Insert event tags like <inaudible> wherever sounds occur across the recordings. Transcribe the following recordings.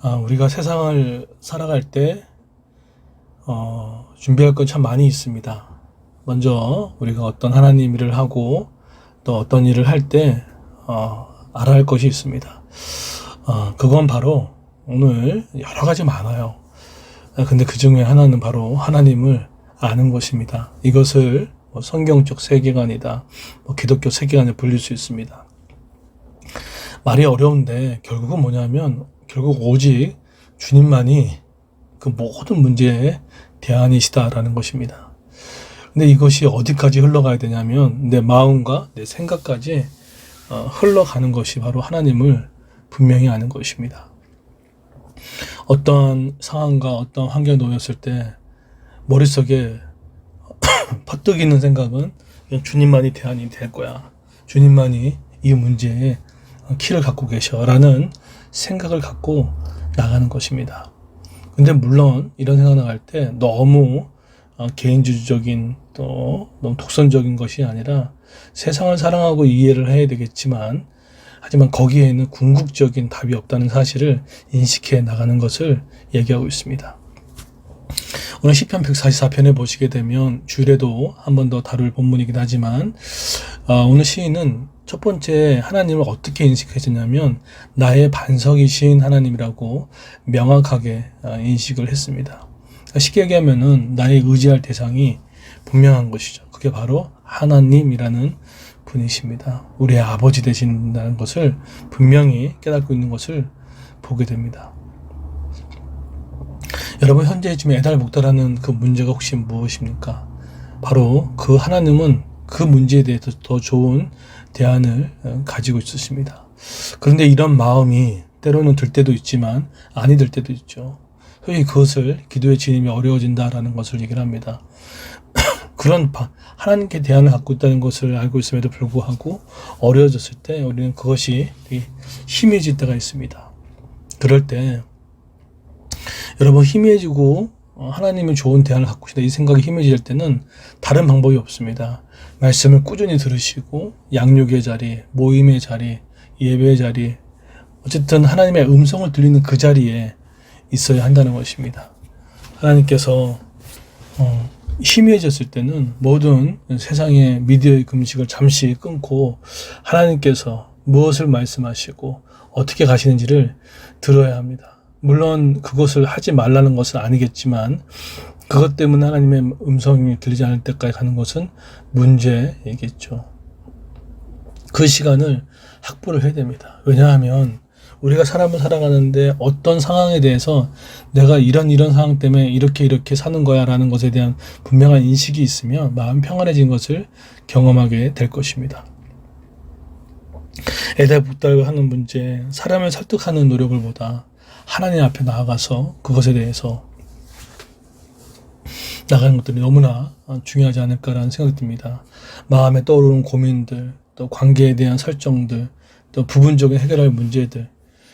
아, 우리가 세상을 살아갈 때 어, 준비할 건참 많이 있습니다. 먼저 우리가 어떤 하나님 일을 하고 또 어떤 일을 할때 어, 알아야 할 것이 있습니다. 어, 그건 바로 오늘 여러 가지 많아요. 아, 근데 그 중에 하나는 바로 하나님을 아는 것입니다. 이것을 뭐 성경적 세계관이다, 뭐 기독교 세계관에 불릴 수 있습니다. 말이 어려운데 결국은 뭐냐면 결국 오직 주님만이 그 모든 문제의 대안이시다라는 것입니다. 근데 이것이 어디까지 흘러가야 되냐면 내 마음과 내 생각까지 어, 흘러가는 것이 바로 하나님을 분명히 아는 것입니다. 어떠한 상황과 어떤 환경에 놓였을 때 머릿속에 <coughs> 퍼뜩 있는 생각은 주님만이 대안이 될 거야. 주님만이 이 문제에 키를 갖고 계셔라는 생각을 갖고 나가는 것입니다. 근데 물론 이런 생각 나갈 때 너무 어, 개인주의적인 또 너무 독선적인 것이 아니라 세상을 사랑하고 이해를 해야 되겠지만 하지만 거기에는 궁극적인 답이 없다는 사실을 인식해 나가는 것을 얘기하고 있습니다. 오늘 시편 144편에 보시게 되면 주례도 한 번 더 다룰 본문이긴 하지만 어, 오늘 시인은 첫 번째 하나님을 어떻게 인식했냐면 나의 반석이신 하나님이라고 명확하게 어, 인식을 했습니다. 쉽게 얘기하면은 나의 의지할 대상이 분명한 것이죠. 그게 바로 하나님이라는 분이십니다. 우리의 아버지 되신다는 것을 분명히 깨닫고 있는 것을 보게 됩니다. 여러분 현재 지금 애달 목달하는 그 문제가 혹시 무엇입니까? 바로 그 하나님은 그 문제에 대해서 더 좋은 대안을 어, 가지고 있으십니다. 그런데 이런 마음이 때로는 들 때도 있지만 아니 들 때도 있죠. 흔히 그것을 기도의 진임이 어려워진다라는 것을 얘기를 합니다. <clears throat> 그런 하나님께 대안을 갖고 있다는 것을 알고 있음에도 불구하고 어려워졌을 때 우리는 그것이 희미해질 때가 있습니다. 그럴 때 여러분 희미해지고 어, 하나님의 좋은 대안을 갖고 있다 이 생각이 희미해질 때는 다른 방법이 없습니다. 말씀을 꾸준히 들으시고 양육의 자리, 모임의 자리, 예배의 자리 어쨌든 하나님의 음성을 들리는 그 자리에 있어야 한다는 것입니다. 하나님께서 어, 희미해졌을 때는 모든 세상의 미디어의 금식을 잠시 끊고 하나님께서 무엇을 말씀하시고 어떻게 가시는지를 들어야 합니다. 물론 그것을 하지 말라는 것은 아니겠지만 그것 때문에 하나님의 음성이 들리지 않을 때까지 가는 것은 문제이겠죠. 그 시간을 확보를 해야 됩니다. 왜냐하면 우리가 사람을 살아가는데 어떤 상황에 대해서 내가 이런 이런 상황 때문에 이렇게 이렇게 사는 거야 라는 것에 대한 분명한 인식이 있으면 마음 평안해진 것을 경험하게 될 것입니다. 애달복달 하는 문제, 사람을 설득하는 노력을 보다 하나님 앞에 나아가서 그것에 대해서 나가는 것들이 너무나 중요하지 않을까라는 생각이 듭니다. 마음에 떠오르는 고민들, 또 관계에 대한 설정들, 또 부분적인 해결할 문제들.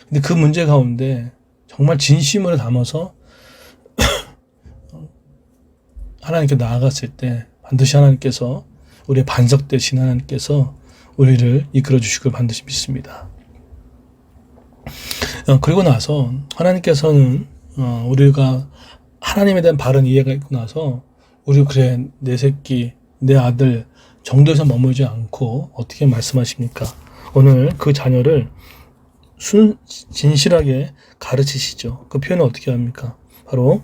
근데 그 문제 가운데 정말 진심으로 담아서 <coughs> 하나님께 나아갔을 때 반드시 하나님께서 우리의 반석 되신 하나님께서 우리를 이끌어 걸 반드시 믿습니다. 어, 그리고 나서 하나님께서는 어, 우리가 하나님에 대한 바른 이해가 있고 나서 우리 그래 내 새끼 내 아들 정도에서 머물지 않고 어떻게 말씀하십니까? 오늘 그 자녀를 순 진실하게 가르치시죠. 그 표현을 어떻게 합니까? 바로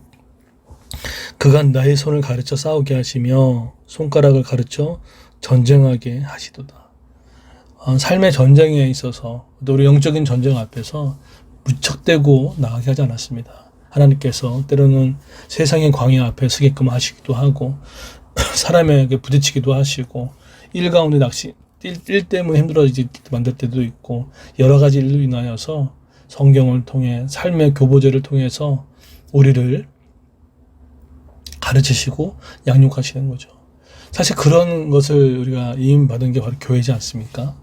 그가 나의 손을 가르쳐 싸우게 하시며 손가락을 가르쳐 전쟁하게 하시도다. 어, 삶의 전쟁에 있어서 또 우리 영적인 전쟁 앞에서 무척대고 나가게 하지 않았습니다. 하나님께서 때로는 세상의 광야 앞에 서게끔 하시기도 하고 <clears throat> 사람에게 부딪히기도 하시고 일 가운데 낚시 뛸, 뛸 때문에 힘들어지게 만들 때도 있고 여러 가지 일로 인하여서 성경을 통해 삶의 교보제를 통해서 우리를 가르치시고 양육하시는 거죠. 사실 그런 것을 우리가 이임받은 게 바로 교회지 않습니까?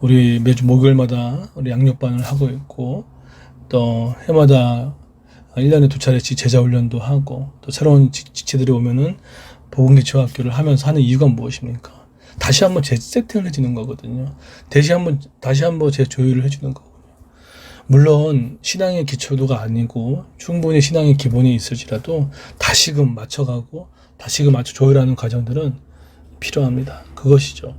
우리 매주 목요일마다 우리 양육반을 하고 있고 또 해마다 1년에 두 차례씩 제자 훈련도 하고 또 새로운 지체들이 오면은 보건기초학교를 하면서 하는 이유가 무엇입니까? 다시 한번 재세팅을 해주는 거거든요. 다시 한번 다시 한번 재조율을 해주는 거거든요. 물론 신앙의 기초도가 아니고 충분히 신앙의 기본이 있을지라도 다시금 맞춰가고 다시금 맞춰 조율하는 과정들은 필요합니다. 그것이죠.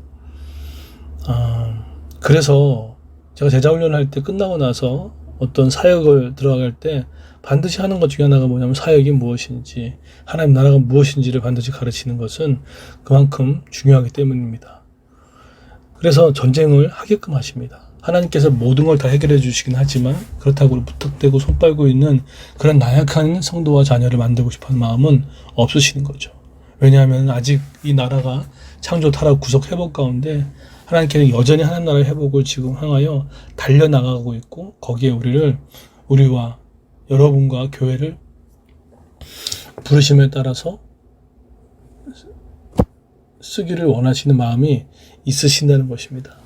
아, 그래서 제가 제자 훈련을 할 때 끝나고 나서 어떤 사역을 들어갈 때 반드시 하는 것 중에 하나가 뭐냐면 사역이 무엇인지 하나님 나라가 무엇인지를 반드시 가르치는 것은 그만큼 중요하기 때문입니다. 그래서 전쟁을 하게끔 하십니다. 하나님께서 모든 걸 다 해결해 주시긴 하지만 그렇다고 무턱대고 손 빨고 있는 그런 나약한 성도와 자녀를 만들고 싶어하는 마음은 없으시는 거죠. 왜냐하면 아직 이 나라가 창조 타락 구속 회복 가운데 하나님께서 여전히 하나님 나라의 회복을 지금 향하여 달려나가고 있고 거기에 우리를 우리와 여러분과 교회를 부르심에 따라서 쓰기를 원하시는 마음이 있으신다는 것입니다.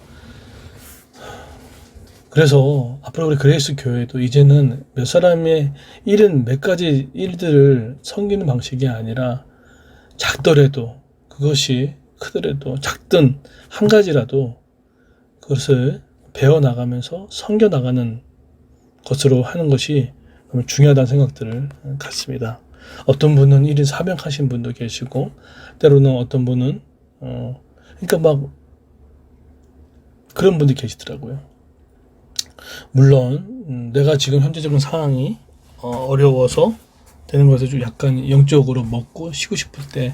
그래서 앞으로 우리 그레이스 교회도 이제는 몇 사람의 일은 몇 가지 일들을 섬기는 방식이 아니라 작더라도 그것이 크더라도 작든 한 가지라도 그것을 배워 나가면서 섬겨 나가는 것으로 하는 것이 너무 중요하다는 생각들을 갖습니다. 어떤 분은 1인 사명하신 분도 계시고 때로는 어떤 분은 어 그러니까 막 그런 분들이 계시더라고요. 물론 음, 내가 지금 현재적인 상황이 어, 어려워서 되는 것에 좀 약간 영적으로 먹고 쉬고 싶을 때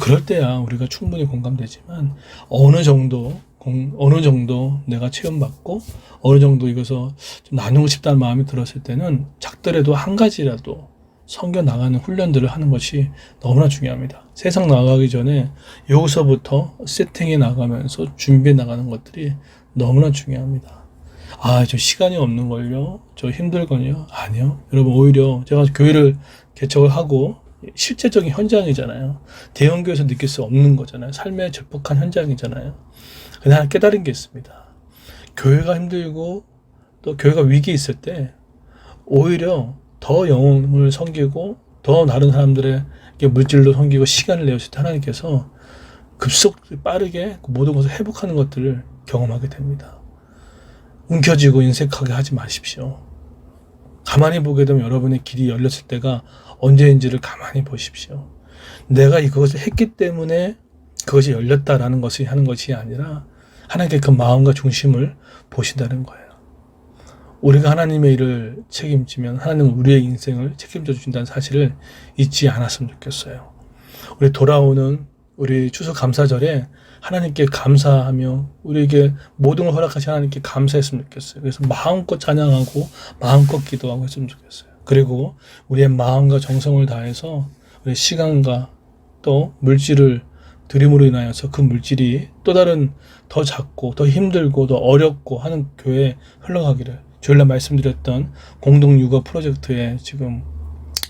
그럴 때야 우리가 충분히 공감되지만 어느 정도 공, 어느 정도 내가 체험받고 어느 정도 이것을 좀 나누고 싶다는 마음이 들었을 때는 작더라도 한 가지라도 섬겨 나가는 훈련들을 하는 것이 너무나 중요합니다. 세상 나가기 전에 여기서부터 세팅해 나가면서 준비해 나가는 것들이 너무나 중요합니다. 아, 저 시간이 없는 걸요? 저 힘들건요? 아니요. 여러분, 오히려 제가 교회를 개척을 하고 실제적인 현장이잖아요. 대형교회에서 느낄 수 없는 거잖아요. 삶의 절박한 현장이잖아요. 근데 하나 깨달은 게 있습니다. 교회가 힘들고 또 교회가 위기 있을 때 오히려 더 영혼을 섬기고 더 다른 사람들의 물질로 섬기고 시간을 내었을 때 하나님께서 급속 빠르게 그 모든 것을 회복하는 것들을 경험하게 됩니다. 움켜쥐고 인색하게 하지 마십시오. 가만히 보게 되면 여러분의 길이 열렸을 때가 언제인지를 가만히 보십시오. 내가 이것을 했기 때문에 그것이 열렸다라는 것이 하는 것이 아니라 하나님께 그 마음과 중심을 보신다는 거예요. 우리가 하나님의 일을 책임지면 하나님은 우리의 인생을 책임져 주신다는 사실을 잊지 않았으면 좋겠어요. 우리 돌아오는 우리 추수 감사절에 하나님께 감사하며 우리에게 모든 걸 허락하신 하나님께 감사했으면 좋겠어요. 그래서 마음껏 찬양하고 마음껏 기도하고 했으면 좋겠어요. 그리고 우리의 마음과 정성을 다해서 우리 시간과 또 물질을 드림으로 인하여서 그 물질이 또 다른 더 작고 더 힘들고 더 어렵고 하는 교회에 흘러가기를 주일날 말씀드렸던 공동 육아 프로젝트에 지금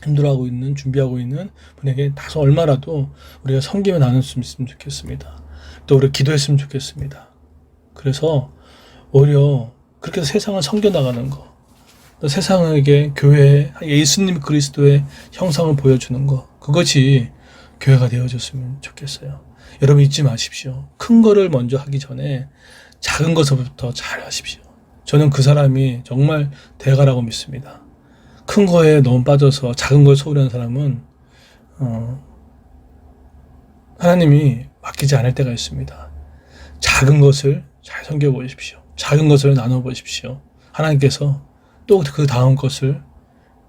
힘들어하고 있는 준비하고 있는 분에게 다소 얼마라도 우리가 섬기며 나눌 수 있으면 좋겠습니다. 또 우리 기도했으면 좋겠습니다. 그래서 오히려 그렇게 세상을 섬겨 나가는 거, 또 세상에게 교회 예수님 그리스도의 형상을 보여주는 거, 그것이 교회가 되어줬으면 좋겠어요. 여러분 잊지 마십시오. 큰 거를 먼저 하기 전에 작은 것부터 잘 하십시오. 저는 그 사람이 정말 대가라고 믿습니다. 큰 거에 너무 빠져서 작은 걸 소홀한 사람은 어, 하나님이 맡기지 않을 때가 있습니다. 작은 것을 잘 섬겨 보십시오. 작은 것을 나눠 보십시오. 하나님께서 또 그 다음 것을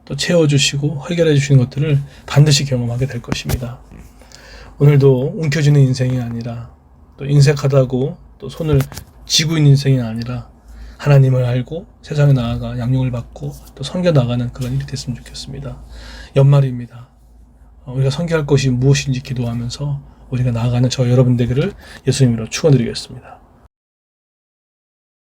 또 채워주시고 해결해 주시는 것들을 반드시 경험하게 될 것입니다. 오늘도 움켜쥐는 인생이 아니라 또 인색하다고 또 손을 쥐고 있는 인생이 아니라 하나님을 알고 세상에 나아가 양육을 받고 또 섬겨 나가는 그런 일이 됐으면 좋겠습니다. 연말입니다. 어, 우리가 섬겨할 것이 무엇인지 기도하면서 우리가 나아가는 저 여러분 되기를 예수님으로 축원드리겠습니다.